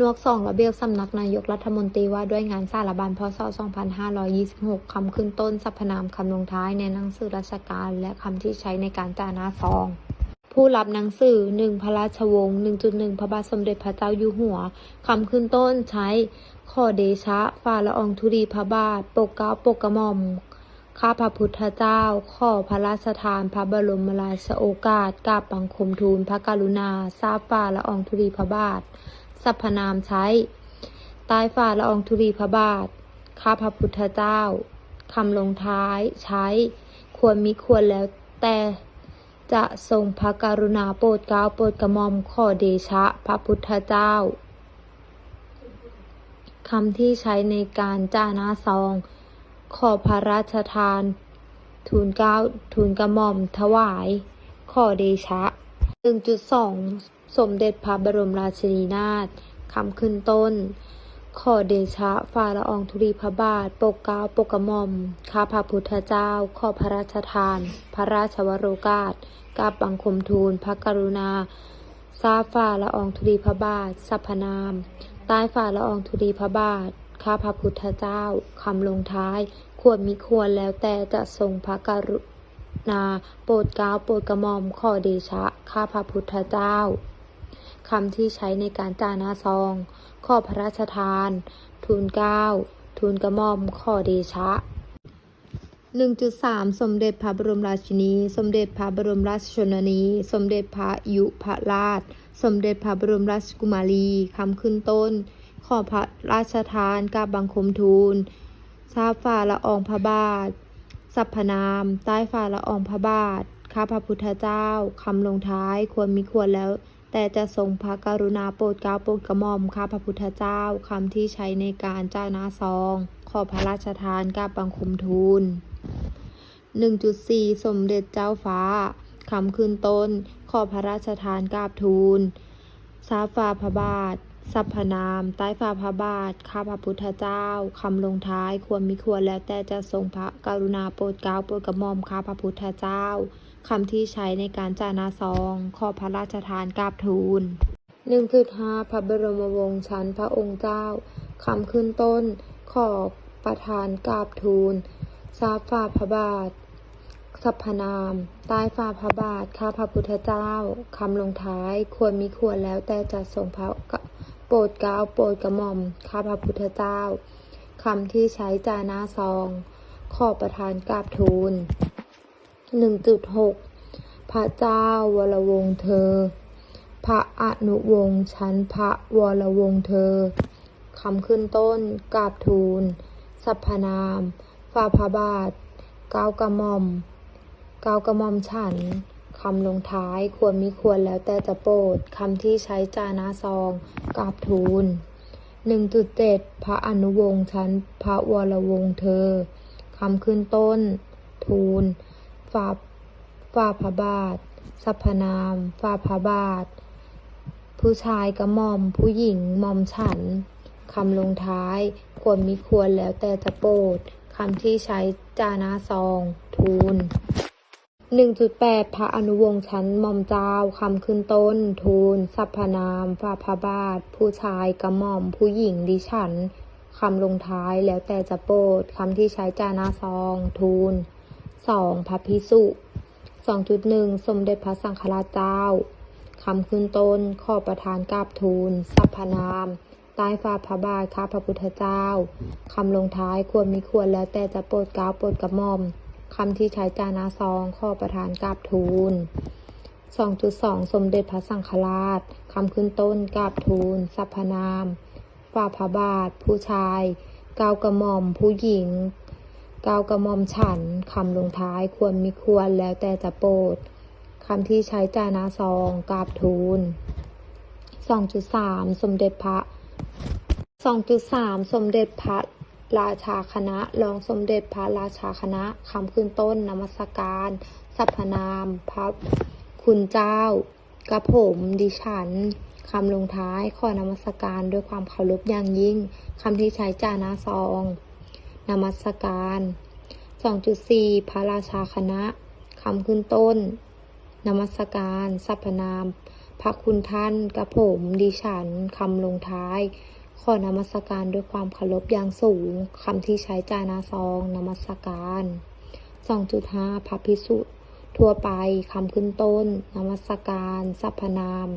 นวกสองระเบียบสำนักนายกรัฐมนตรีว่าด้วยงานสารบัญพศ 2526 คำขึ้นต้นสรรพนามคำลงท้ายในหนังสือราชการ และคำที่ใช้ในการจ่าหน้าซองผู้รับหนังสือ 1. พระราชวงศ์ 1.1 พระบาทสมเด็จพระเจ้าอยู่หัว คำขึ้นต้นใช้ ขอเดชะฝ่าละอองธุรีพระบาท ปกเกล้าปกกระหม่อม ข้าพระพุทธเจ้า ขอพระราชทาน พระบรมราชโอกาสกราบบังคมทูลพระกรุณาทราบฝ่าละอองธุรีพระบาท สรรพนามใช้ใต้ฝ่าละอองธุรีพระบาท ข้าพระพุทธเจ้าคำลงท้ายใช้ ควรมิควรแล้วแต่จะทรงพระกรุณาโปรดเกล้าโปรดกระหม่อมขอเดชะพระพุทธเจ้าคำที่ใช้ในการจ้าหน้าซอง ขอพระราชทาน ทูลเกล้าทูลกระหม่อมถวาย ขอเดชะ 1.2 สมเด็จพระบรมราชินีนาถคำขึ้นต้น ขอเดชะฝ่าละอองธุลีพระบาท ปกเกล้าปกกระหม่อม ข้าพระพุทธเจ้า ขอพระราชทาน พระราชวโรกาสกราบบังคมทูล พระกรุณาทราบฝ่าละอองธุลีพระบาทสรรพนามใต้ฝ่าละอองธุลีพระบาท ข้าพระพุทธเจ้า คำลงท้าย ควรมิควรแล้วแต่จะทรงพระกรุณา โปรดเกล้าโปรดกระหม่อมขอเดชะ ข้าพระพุทธเจ้า คำที่ใช้ในการจานาซอง ข้อพระราชทาน ทูลเกล้าทูลกระหม่อม ข้อเดชะ 1.3 สมเด็จพระบรมราชินี สมเด็จพระบรมราชชนนี สมเด็จพระยุพราช สมเด็จพระบรมราชกุมารีคำขึ้นต้น ขอพระราชทานกาบบังคมทูลทราบฝ่าละอองพระบาทสรรพนาม ใต้ฝ่าละอองพระบาท ข้าพระพุทธเจ้า คำลงท้ายควรมีควรแล้ว แต่จะทรงพระกรุณาโปรดเกล้าโปรดกระหม่อมข้าพระพุทธเจ้าคำที่ใช้ในการเจ้าหน้าซอง ขอพระราชทานกาบบังคมทูล 1.4 สมเด็จเจ้าฟ้าคำขึ้นต้น ขอพระราชทานกราบทูลทราบฝ่าพระบาทสรรพนาม ใต้ฝ่าพระบาท ข้าพระพุทธเจ้า คำลงท้าย ควรมิควรแล้วแต่จะทรงพระกรุณาโปรดเกล้าโปรดกระหม่อมข้าพระพุทธเจ้า คำที่ใช้ในการจานาซอง ขอพระราชทานกราบทูล 1.5 พระบรมวงศ์ชั้นพระองค์เจ้า คำขึ้นต้น ขอประทานกราบทูลทราบฝ่าพระบาทสรรพนาม ใต้ฝ่าพระบาท ข้าพระพุทธเจ้า คำลงท้าย ควรมีควรแล้วแต่จะทรงพระโปรดเกล้าโปรดกระหม่อม ข้าพระพุทธเจ้า คำที่ใช้จานาซอง ขอประทานกราบทูล 1.6 พระเจ้าวรวงเธอ พระอนุวงศ์ชั้นพระวรวงเธอคำขึ้นต้นกราบทูลสรรพนามฝ่าพระบาทก้าวกระหม่อมก้าวกระหม่อมฉันคำลงท้ายควรมิควรแล้วแต่จะโปรดคำที่ใช้จานาซองกราบทูล 1.7 พระอนุวงศ์ชั้นพระวรวงเธอคำขึ้นต้น ทูล ฝ่าฝ่าพระบาทสรรพนาม ฝ่าพระบาท ผู้ชายกระหม่อม ผู้หญิงหม่อมฉัน คำลงท้าย ควรมิควรแล้วแต่จะโปรดคำที่ใช้จานาซอง ทูล 1.8 พระอนุวงศ์ชั้นหม่อมเจ้าคำขึ้นต้น ทูลสรรพนาม ฝ่าพระบาท ผู้ชายกระหม่อม ผู้หญิงดิฉันคำลงท้ายแล้วแต่จะโปรดคำที่ใช้จานาซอง ทูล 2. พระพิสุ 2.1 สมเด็จพระสังฆราชเจ้า คำขึ้นต้น ขอประทานกราบทูลสรรพนาม ใต้ฝ่าพระบาทข้าพระพุทธเจ้า คำลงท้ายควรมีควรแล้วแต่จะโปรดเกล้าโปรดกระหม่อม คำที่ใช้จานาซองขอประทานกราบทูล 2.2 สมเด็จพระสังฆราช คำขึ้นต้นกราบทูลสรรพนามฝ่าพระบาท ผู้ชาย เก้าวกระหม่อม ผู้หญิง ก้าวกระหม่อมฉันคำลงท้ายควรมีควรแล้วแต่จะโปรดคำที่ใช้จานาซองกราบทูล 2.3 สมเด็จพระ 2.3 สมเด็จพระราชาคณะรองสมเด็จพระราชาคณะคำขึ้นต้นนมัสการ สรรพนาม พระคุณเจ้า กระผมดิฉันคำลงท้ายขอนมัสการด้วยความเคารพอย่างยิ่งคำที่ใช้จานาซอง นมัสการ 2.4 พระราชาคณะคำขึ้นต้น นมัสการ สรรพนาม พระคุณท่านกับผมดิฉันคำลงท้าย ขอนมัสการด้วยความเคารพอย่างสูงคำที่ใช้จานาซอง นมัสการ 2.5 พระพิสุทั่วไปคำขึ้นต้น นมัสการ สรรพนาม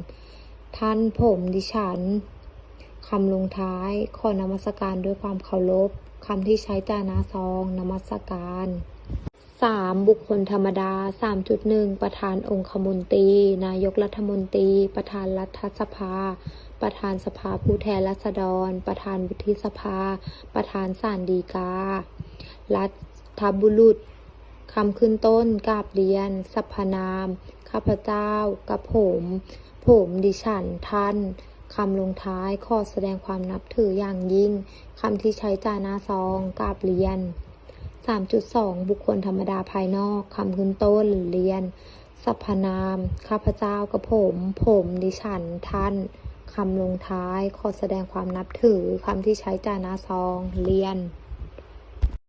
ท่านผมดิฉัน คำลงท้ายขอนมัสการด้วยความเคารพคำที่ใช้จานาซองนมัสการ 3. บุคคลธรรมดา 3.1 ประธานองคมนตรี นายกรัฐมนตรี ประธานรัฐสภา ประธานสภาผู้แทนราษฎร ประธานวุฒิสภา ประธานศาลฎีกา รัฐบุรุษคำขึ้นต้นกราบเรียนสรรพนาม ข้าพเจ้ากับผม ผมดิฉันท่าน คำลงท้ายขอแสดงความนับถืออย่างยิ่งคำที่ใช้จานาซองกราบเรียน 3.2 บุคคลธรรมดาภายนอกคำขึ้นต้นเรียนสรรพนาม ข้าพเจ้ากับผม ผมดิฉัน ท่านคำลงท้ายขอแสดงความนับถือคำที่ใช้จานาซอง เรียน